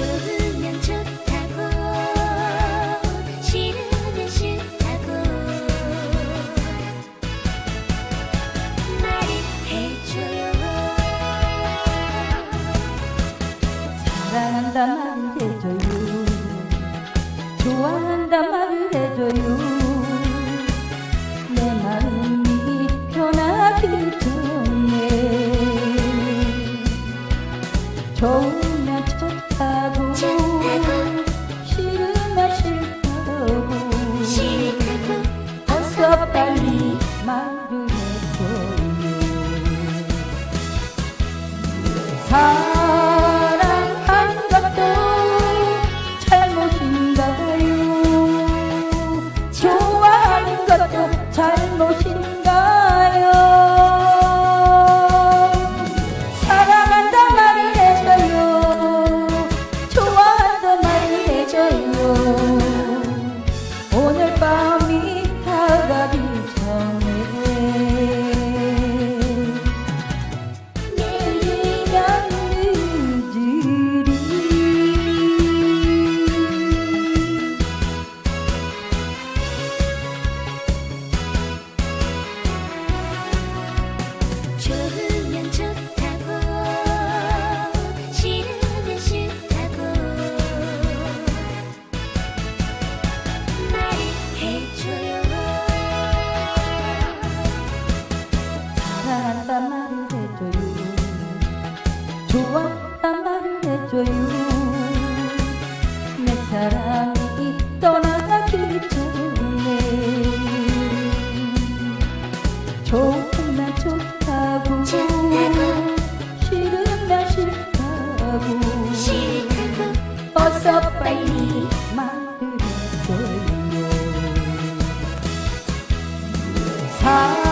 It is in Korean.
좋으면 좋다고 싫으면 싫다고. 말해 줘. 사랑한다 말해줘요. 좋아한다 말해줘요. 很荣幸 좋아한단 말을 해줘요. 내 사랑이 떠나가기 전에 좋으면 좋다고 좋다고. 싫으면 싫다고. 싫다고. 어서 빨리 말을 해줘요